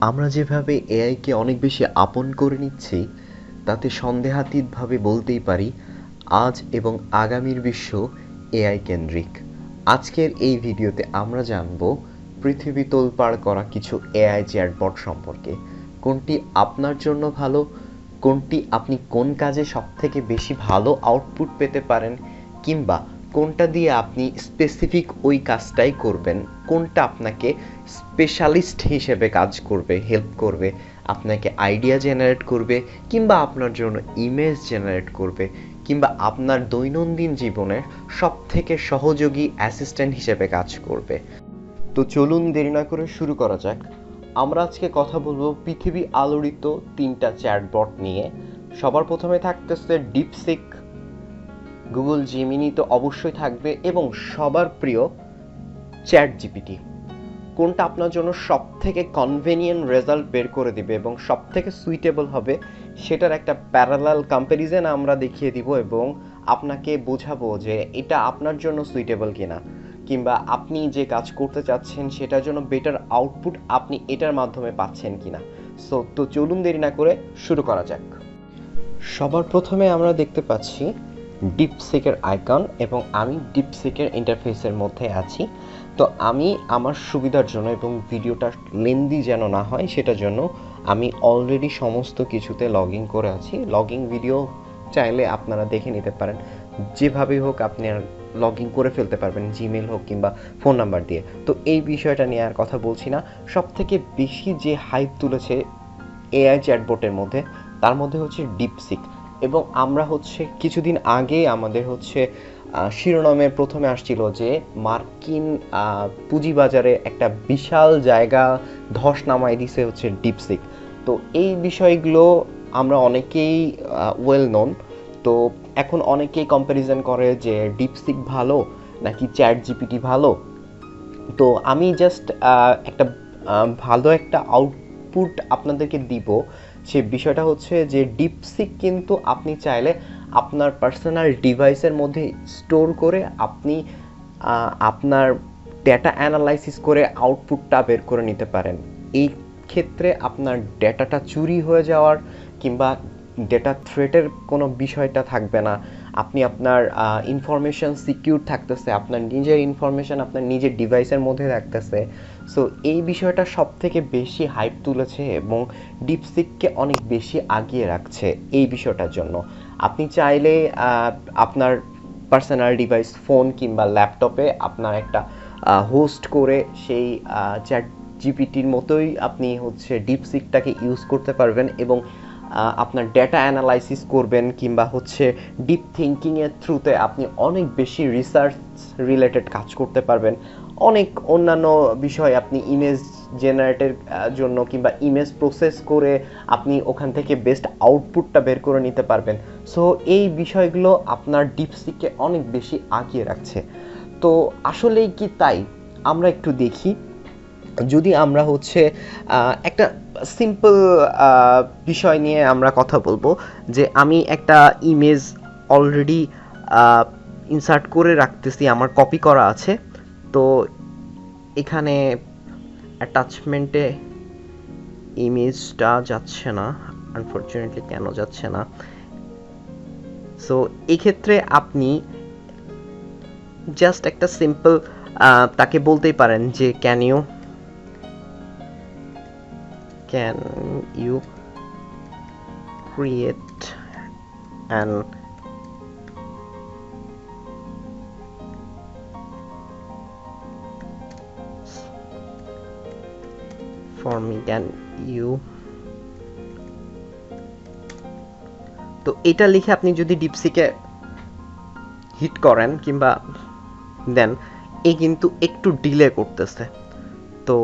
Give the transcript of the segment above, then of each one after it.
আমরা যেভাবে এআইকে অনেক বেশি আপন করে নিচ্ছি, তাতে সন্দেহাতীতভাবে বলতেই পারি, আজ এবং আগামীর বিশ্ব এআই কেন্দ্রিক। আজকের এই ভিডিওতে আমরা জানব, পৃথিবী তোলপাড় করা কিছু এআই চ্যাটবট সম্পর্কে। কোনটি আপনার জন্য ভালো? কোনটি আপনি কোন কাজে সবথেকে বেশি ভালো আউটপুট পেতে পারেন? কিংবা কোনটা দিয়ে আপনি স্পেসিফিক ওই কাজটাই করবেন, কোনটা আপনাকে স্পেশালিস্ট হিসেবে কাজ করবে হেল্প করবে, আপনাকে আইডিয়া জেনারেট করবে, কিংবা আপনার জন্য ইমেজ জেনারেট করবে, কিংবা আপনার দৈনন্দিন জীবনের সব থেকে সহযোগী অ্যাসিস্ট্যান্ট হিসেবে কাজ করবে। তো চলুন দেরি না করে শুরু করা যাক। আমরা আজকে কথা বলব পৃথিবী আলোড়িত তিনটা চ্যাটবট নিয়ে। সবার প্রথমে থাকতেছে ডিপসিক গুগল জিমিনি তো অবশ্যই থাকবে এবং সবার প্রিয় চ্যাট জিপিটি কোনটা আপনার জন্য সব থেকে কনভেনিয়েন্ট রেজাল্ট বের করে দিবে এবং সব থেকে সুইটেবল হবে, সেটার একটা প্যারালাল কম্প্যারিজেন আমরা দেখিয়ে দিব এবং আপনাকে বোঝাবো যে এটা আপনার জন্য সুইটেবল কিনা। কিংবা আপনি যে কাজ করতে চাচ্ছেন, সেটার জন্য বেটার আউটপুট আপনি এটার মাধ্যমে পাচ্ছেন কিনা। সো তো চলুন দেরি না করে শুরু করা যাক। সবার প্রথমে আমরা দেখতে পাচ্ছি ডিপসিকের আইকন এবং আমি ডিপসিকের ইন্টারফেসের মধ্যে আছি। তো আমি আমার সুবিধার জন্য এবং ভিডিওটা লেন্দি যেন না হয়, সেটার জন্য আমি অলরেডি সমস্ত কিছুতে লগ ইন করে আছি। লগ ভিডিও চাইলে আপনারা দেখে নিতে পারেন। যেভাবেই হোক আপনি আর লগ ইন করে ফেলতে পারবেন জিমেল হোক কিংবা ফোন নাম্বার দিয়ে। তো এই বিষয়টা নিয়ে আর কথা বলছি না। সব থেকে বেশি যে হাইপ তুলেছে এআই চ্যাটবোটের মধ্যে, তার মধ্যে হচ্ছে ডিপসিক এবং আমরা হচ্ছে কিছুদিন আগে আমাদের হচ্ছে শিরোনামে প্রথমে আসছিল যে মার্কিন পুঁজিবাজারে একটা বিশাল জায়গা ধস নামাই দিছে হচ্ছে ডিপসিক তো এই বিষয়গুলো আমরা অনেকেই ওয়েল নোন তো এখন অনেকেই কম্প্যারিজন করে যে ডিপসিক ভালো নাকি চ্যাট জিপিটি ভালো। তো আমি জাস্ট একটা ভালো একটা আউটপুট আপনাদেরকে দিব। সে বিষয়টা হচ্ছে যে ডিপসিক কিন্তু আপনি চাইলে আপনার পার্সোনাল ডিভাইসের মধ্যে স্টোর করে আপনি আপনার ডেটা অ্যানালাইসিস করে আউটপুটটা বের করে নিতে পারেন। এই ক্ষেত্রে আপনার ডেটাটা চুরি হয়ে যাওয়ার কিংবা ডেটা থ্রেটের কোনো বিষয়টা থাকবে না। আপনি আপনার ইনফরমেশন সিকিউর থাকতেছে, আপনার নিজের ইনফরমেশন আপনার নিজের ডিভাইসের মধ্যে থাকতেছে। সো এই বিষয়টা সব থেকে বেশি হাইপ তুলেছে এবং ডিপসিককে অনেক বেশি আগিয়ে রাখছে এই বিষয়টার জন্য। আপনি চাইলে আপনার পার্সোনাল ডিভাইস ফোন কিংবা ল্যাপটপে আপনার একটা হোস্ট করে সেই চ্যাট জিপিটির মতোই আপনি হচ্ছে ডিপসিকটাকে ইউজ করতে পারবেন এবং আপনার ডেটা অ্যানালাইসিস করবেন কিংবা হচ্ছে ডিপ থিঙ্কিংয়ের থ্রুতে আপনি অনেক বেশি রিসার্চ রিলেটেড কাজ করতে পারবেন। অনেক অন্যান্য বিষয় আপনি ইমেজ জেনারেটের জন্য কিংবা ইমেজ প্রসেস করে আপনি ওখান থেকে বেস্ট আউটপুটটা বের করে নিতে পারবেন। সো এই বিষয়গুলো আপনার ডিপসিককে অনেক বেশি আগিয়ে রাখছে। তো, আসলেই কি তাই? আমরা একটু দেখি। যদি আমরা হচ্ছে একটা সিম্পল বিষয় নিয়ে আমরা কথা বলব, যে আমি একটা ইমেজ অলরেডি ইনসার্ট করে রাখতেছি, আমার কপি করা আছে, তো এখানে অ্যাটাচমেন্টে ইমেজটা যাচ্ছে না আনফর্চুনেটলি কেন যাচ্ছে না? সো এক্ষেত্রে আপনি জাস্ট একটা সিম্পল তাকে বলতেই পারেন যে can you can you create an for me? Can you? তো এটা লিখে আপনি যদি ডিপসিকে হিট করেন কিংবা দেন, এ কিন্তু একটু ডিলে করতেছে। তো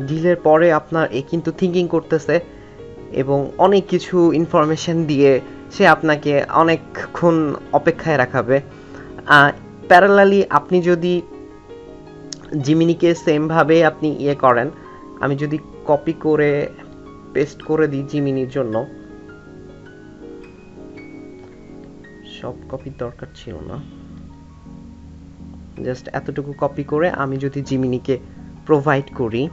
ডিলের পরে আপনার এ কিন্তু থিঙ্কিং করতেছে এবং অনেক কিছু ইনফরমেশন দিয়ে সে আপনাকে অনেকক্ষণ অপেক্ষায় রাখাবে। প্যারালালি আপনি যদি জিমিনিকে সেমভাবে আপনি ইয়ে করেন, আমি যদি কপি করে পেস্ট করে দিই জিমিনির জন্য, সব কপির দরকার ছিল না। জাস্ট এতটুকু কপি করে আমি যদি জিমিনিকে প্রোভাইড করি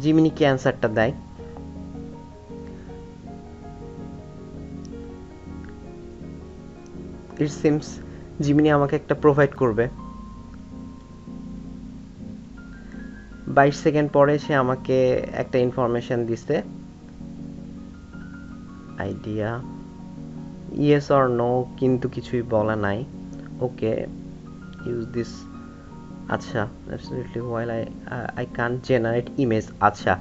জিমিনি কি অ্যান্সারটা দেয়? ইট সিমস জিমিনি আমাকে একটা প্রোভাইড করবে। বাইশ সেকেন্ড পরে সে আমাকে একটা ইনফরমেশন দিছে। আইডিয়া ইয়েস অর নো কিন্তু কিছুই বলা নাই। ওকে ইউজ দিস আচ্ছা absolutely while I I can generate image আচ্ছা।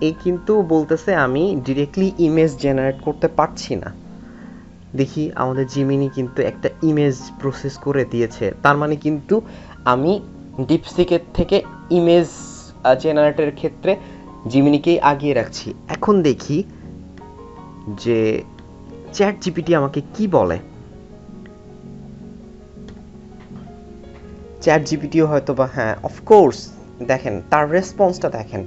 এই কিন্তু বলতেছে আমি ডিরেক্টলি ইমেজ জেনারেট করতে পারছি না। দেখি, আমাদের জিমিনি কিন্তু একটা ইমেজ প্রসেস করে দিয়েছে। তার মানে কিন্তু আমি ডিপসিকের থেকে ইমেজ জেনারেটের ক্ষেত্রে জিমিনিকেই আগিয়ে রাখছি। এখন দেখি যে চ্যাট জিপিটি আমাকে কি বলে? চ্যাট জিপিটিও হয়তো বা হ্যাঁ অফকোর্স দেখেন, তার রেসপন্সটা দেখেন,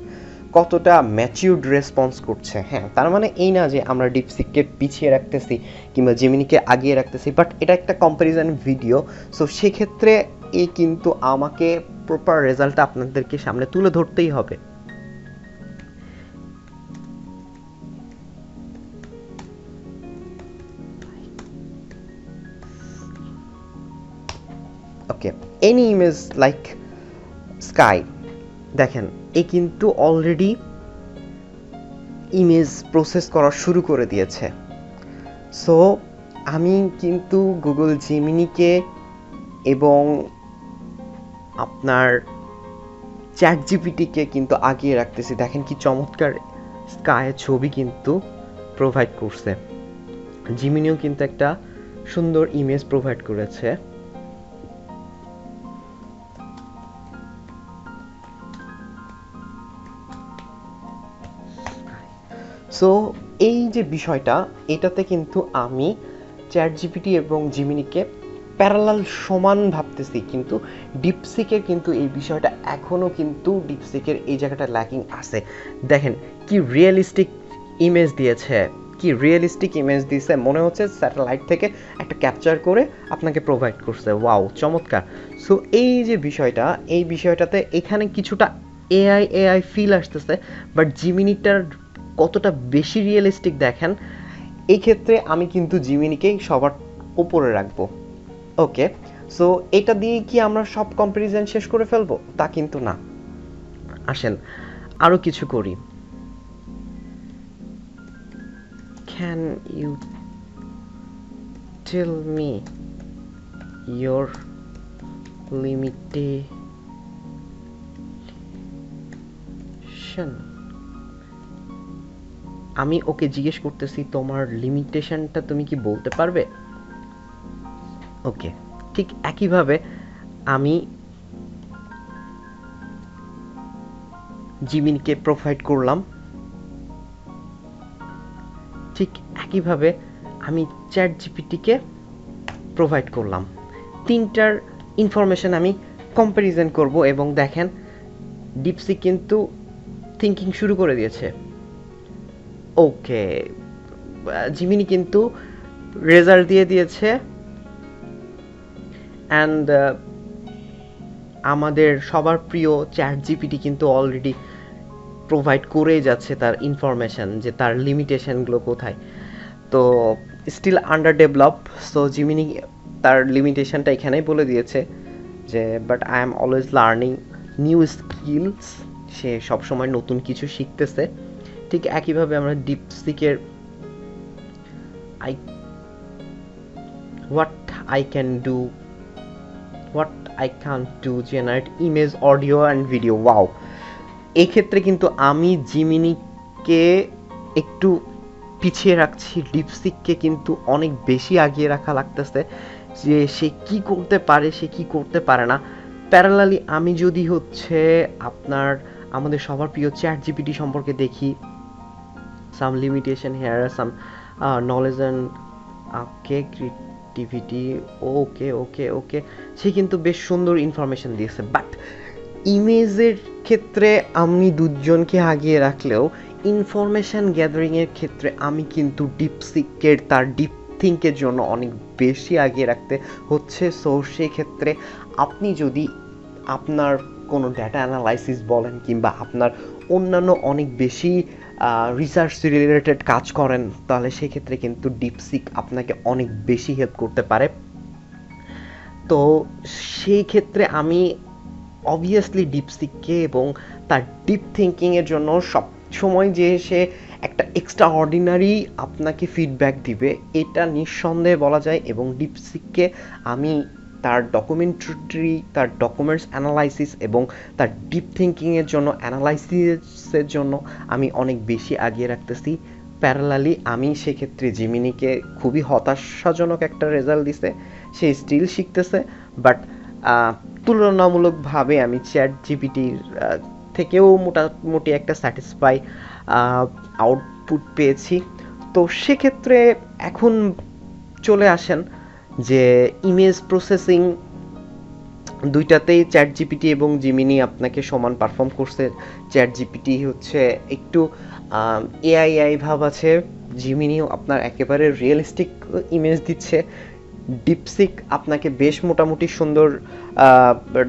কতটা ম্যাচিউর্ড রেসপন্স করছে। হ্যাঁ তার মানে এই না যে আমরা ডিপসিককে পিছিয়ে রাখতেছি কিংবা জেমিনিকে আগিয়ে রাখতেছি বাট এটা একটা কম্প্যারিজন ভিডিও সো সেক্ষেত্রে এ কিন্তু আমাকে প্রপার রেজাল্টটা আপনাদেরকে সামনে তুলে ধরতেই হবে। এনি ইমেজ লাইক স্কাই দেখেন, এ কিন্তু অলরেডি ইমেজ প্রসেস করা শুরু করে দিয়েছে। সো আমি কিন্তু গুগল জিমিনিকে এবং আপনার চ্যাট জিপিটিকে কিন্তু আগিয়ে রাখতেছি। দেখেন কি চমৎকার স্কায় ছবি কিন্তু প্রোভাইড করছে। জিমিনিও কিন্তু একটা সুন্দর ইমেজ প্রোভাইড করেছে। সো এই যে বিষয়টা, এটাতে কিন্তু আমি চ্যাট জিপিটি এবং জিমিনিকে প্যারালাল সমান ভাবতেছি, কিন্তু ডিপসিকের কিন্তু এই বিষয়টা এখনও কিন্তু ডিপসিকের এই জায়গাটা ল্যাকিং আছে। দেখেন, কি রিয়েলিস্টিক ইমেজ দিয়েছে, কি রিয়েলিস্টিক ইমেজ দিয়েছে, মনে হচ্ছে স্যাটেলাইট থেকে একটা ক্যাপচার করে আপনাকে প্রোভাইড করছে। ওয়াও চমৎকার। সো এই যে বিষয়টা, এই বিষয়টাতে এখানে কিছুটা এআই এআই ফিল আসতেছে বাট জিমিনিটার কতটা বেশি রিয়েলিস্টিক দেখেন, এই ক্ষেত্রে আমি কিন্তু জিমিনিকেই সবার উপরে রাখব। ওকে সো এটা দিয়ে কি আমরা সব কম্পারিজন শেষ করে ফেলব? তা কিন্তু না। আসেন আরও কিছু করি। Can you tell me your limitation আমি ওকে জিজ্ঞেস করতেছি, তোমার লিমিটেশনটা তুমি কি বলতে পারবে? ওকে, ঠিক একইভাবে আমি জিমিনকে প্রোভাইড করলাম। ঠিক একইভাবে আমি চ্যাট জিপিটিকে প্রোভাইড করলাম। তিনটার ইনফরমেশন আমি কম্প্যারিজন করব এবং দেখেন ডিপসি কিন্তু থিঙ্কিং শুরু করে দিয়েছে। ওকে জিমিনি কিন্তু রেজাল্ট দিয়ে দিয়েছে। অ্যান্ড আমাদের সবার প্রিয় চ্যাট জিপিটি কিন্তু অলরেডি প্রোভাইড করেই যাচ্ছে তার ইনফরমেশন যে তার লিমিটেশনগুলো কোথায়। তো still under develop so Gemini তার লিমিটেশনটা এখানেই বলে দিয়েছে যে but I am always learning new skills সে সবসময় নতুন কিছু শিখতেছে। ঠিক একইভাবে আমরা ডিপসিকের I what I can do what I can do generate image audio and video wow এই ক্ষেত্রে কিন্তু আমি জিমিনিকে একটু পিছিয়ে রাখছি ডিপসিককে কিন্তু অনেক বেশি আগিয়ে রাখা লাগতেছে যে সে কি করতে পারে, সে কি করতে পারে না। প্যারালালি আমি যদি হচ্ছে আপনার, আমাদের সবার প্রিয় চ্যাট জিপিটি সম্পর্কে দেখি some limitation here R some knowledge and okay creativity okay okay okay সে কিন্তু বেশ সুন্দর ইনফরমেশন দিয়েছে বাট ইমেজের ক্ষেত্রে আমি দুজনকে আগিয়ে রাখলেও ইনফরমেশান গ্যাদারিংয়ের ক্ষেত্রে আমি কিন্তু ডিপসিকের তার ডিপ থিঙ্কের জন্য অনেক বেশি আগিয়ে রাখতে হচ্ছে। সো সেক্ষেত্রে আপনি যদি আপনার কোনো ডেটা অ্যানালাইসিস বলেন কিংবা আপনার অন্যান্য অনেক বেশি রিসার্চ রিলেটেড কাজ করেন, তাহলে সেক্ষেত্রে কিন্তু ডিপসিক আপনাকে অনেক বেশি হেল্প করতে পারে। তো সেই ক্ষেত্রে আমি অবভিয়াসলি ডিপসিককে এবং তার ডিপ থিঙ্কিংয়ের জন্য সব সময় যে সে একটা এক্সট্রা অর্ডিনারি আপনাকে ফিডব্যাক দিবে, এটা নিঃসন্দেহে বলা যায় এবং ডিপসিককে আমি তার ডকুমেন্টারি তার ডকুমেন্টস অ্যানালাইসিস এবং তার ডিপ থিঙ্কিংয়ের জন্য অ্যানালাইসিসের জন্য আমি অনেক বেশি আগিয়ে রাখতেছি। প্যারালালি আমি সেক্ষেত্রে জিমিনিকে খুবই হতাশাজনক একটা রেজাল্ট দিছে। সে স্টিল শিখতেছে বাট তুলনামূলকভাবে আমি চ্যাট জিপিটির থেকেও মোটামুটি একটা স্যাটিসফাই আউটপুট পেয়েছি। তো সেক্ষেত্রে এখন চলে আসেন যে ইমেজ প্রসেসিং দুইটাতেই চ্যাট জিপিটি এবং জিমিনি আপনাকে সমান পারফর্ম করছে। চ্যাট জিপিটি হচ্ছে একটু এআই আই ভাব আছে। জিমিনিও আপনার একেবারে রিয়েলিস্টিক ইমেজ দিচ্ছে। ডিপসিক আপনাকে বেশ মোটামুটি সুন্দর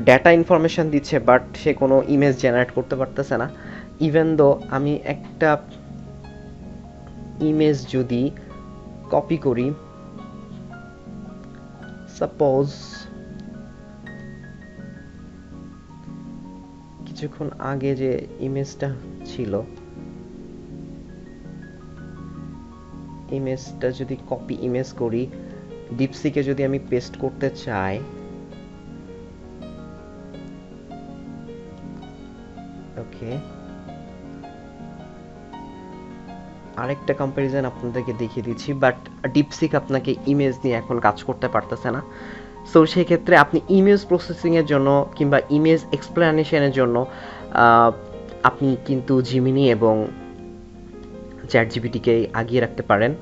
ডেটা ইনফরমেশন দিচ্ছে বাট সে কোনো ইমেজ জেনারেট করতে পারতেছে না। ইভেন দো আমি একটা ইমেজ যদি কপি করি সাপোজ কিছুক্ষণ আগে যে ইমেজটা ছিল, ইমেজটা যদি কপি ইমেজ করি ডিপসিকে যদি আমি পেস্ট করতে চাই আরেকটা কম্প্যারিজন আপনাদেরকে দেখিয়ে দিচ্ছি বাট ডিপসিক আপনাকে ইমেজ নিয়ে এখন কাজ করতে পারতেছে না। সো সেক্ষেত্রে আপনি ইমেজ প্রসেসিংয়ের জন্য কিংবা ইমেজ এক্সপ্লেনেশনের জন্য আপনি কিন্তু জিমিনি এবং চ্যাট জিবিটিকে আগিয়ে রাখতে পারেন।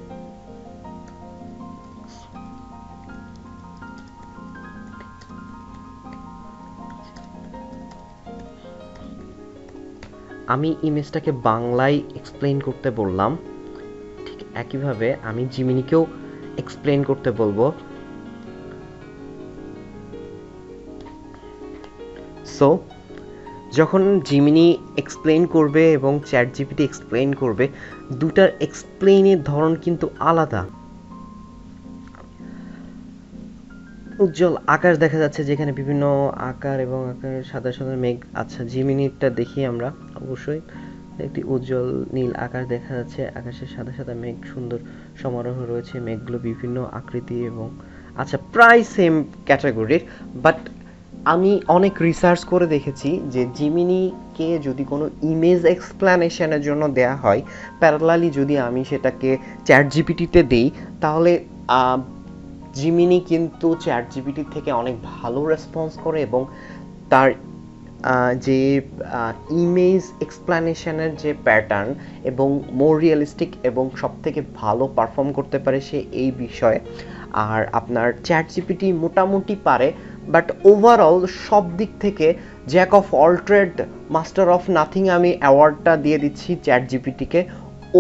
আমি ইমেজটাকে বাংলায় এক্সপ্লেন করতে বললাম। একইভাবে আমি জিমিনিকেও এক্সপ্লেন করতে বলব। সো যখন জিমিনি এক্সপ্লেন করবে এবং চ্যাট জিপিটি এক্সপ্লেন করবে, দুটার এক্সপ্লেনের ধরন কিন্তু আলাদা। উজ্জ্বল আকাশ দেখা যাচ্ছে যেখানে বিভিন্ন আকার এবং আকারের সাদা সাদা মেঘ। আচ্ছা জিমিনিটা দেখি আমরা, অবশ্যই। একটি উজ্জ্বল নীল আকাশ দেখা যাচ্ছে। আকাশের সাদা সাদা মেঘ, সুন্দর সমারোহ রয়েছে। মেঘগুলো বিভিন্ন আকৃতি এবং আচ্ছা প্রায় সেম ক্যাটাগরির বাট আমি অনেক রিসার্চ করে দেখেছি যে জিমিনিকে যদি কোনো ইমেজ এক্সপ্লানেশনের জন্য দেয়া হয় প্যারালালি যদি আমি সেটাকে চ্যাট জিপিটিতে দিই, তাহলে জিমিনি কিন্তু চ্যাট জিপিটির থেকে অনেক ভালো রেসপন্স করে এবং তার যে ইমেজ এক্সপ্লানেশনের যে প্যাটার্ন এবং মোর রিয়েলিস্টিক এবং সব থেকে ভালো পারফর্ম করতে পারে সে এই বিষয়ে। আর আপনার চ্যাট জিপিটি মোটামুটি পারে বাট ওভারঅল সব দিক থেকে jack of all trade master of nothing আমি অ্যাওয়ার্ডটা দিয়ে দিচ্ছি চ্যাট জিপিটিকে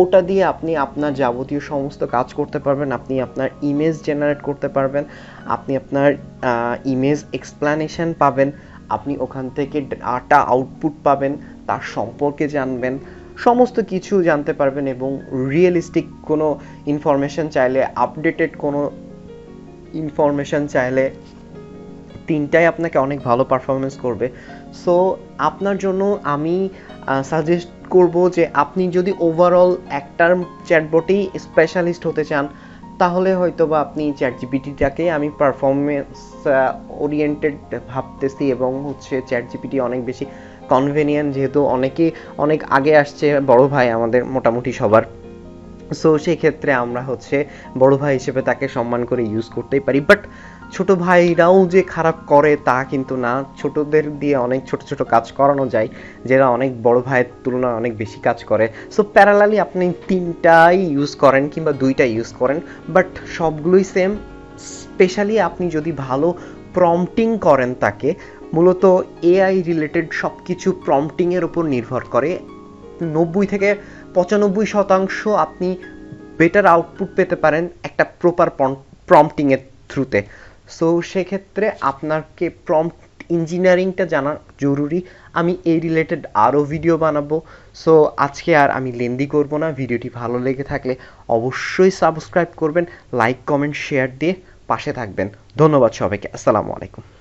ওটা দিয়ে আপনি আপনার যাবতীয় সমস্ত কাজ করতে পারবেন, আপনি আপনার ইমেজ জেনারেট করতে পারবেন, আপনি আপনার ইমেজ এক্সপ্লানেশন পাবেন। আপনি ওখান থেকে ডাটা আউটপুট পাবেন, তার সম্পর্কে জানবেন, সমস্ত কিছু জানতে পারবেন এবং রিয়েলিস্টিক কোনো ইনফরমেশন চাইলে আপডেটেড কোনো ইনফরমেশন চাইলে তিনটাই আপনাকে অনেক ভালো পারফরমেন্স করবে। সো আপনার জন্য আমি সাজেস্ট করব যে আপনি যদি ওভারঅল একটার চ্যাটবটেই স্পেশালিস্ট হতে চান তাহলে হয়তো বা আপনি চ্যাট জিপিটিটাকে আমি পারফরমেন্স ওরিয়েন্টেড ভাবতেছি এবং হচ্ছে চ্যাট জিপিটি অনেক বেশি কনভেনিয়েন্ট যেহেতু অনেকে অনেক আগে আসছে বড় ভাই আমাদের মোটামুটি সবার। সো সেক্ষেত্রে আমরা হচ্ছে বড় ভাই হিসেবে তাকে সম্মান করে ইউজ করতেই পারি। বাট ছোট ভাইরাও যে খারাপ করে তা কিন্তু না। ছোটদের দিয়ে অনেক ছোট ছোট কাজ করানো যায় যেটা অনেক বড় ভাইয়ের তুলনায় অনেক বেশি কাজ করে। সো প্যারালালি আপনি তিনটাই ইউজ করেন কিংবা দুইটা ইউজ করেন বাট সবগুলোই সেম স্পেশালি আপনি যদি ভালো প্রম্পটিং করেন তাকে, মূলত এআই রিলেটেড সব কিছু প্রম্পটিংয়ের উপর নির্ভর করে। নব্বই থেকে পঁচানব্বই শতাংশ আপনি বেটার আউটপুট পেতে পারেন একটা প্রপার প্রম্পটিংয়ের থ্রুতে সো সেক্ষেত্রে আপনাকে প্রম্পট ইঞ্জিনিয়ারিংটা জানা জরুরি। আমি এই রিলেটেড আরও ভিডিও বানাবো। সো আজকে আর আমি লেন্দি করব না। ভিডিওটি ভালো লেগে থাকলে অবশ্যই সাবস্ক্রাইব করবেন। লাইক কমেন্ট শেয়ার দিয়ে পাশে থাকবেন। ধন্যবাদ সবাইকে। আসসালামু আলাইকুম।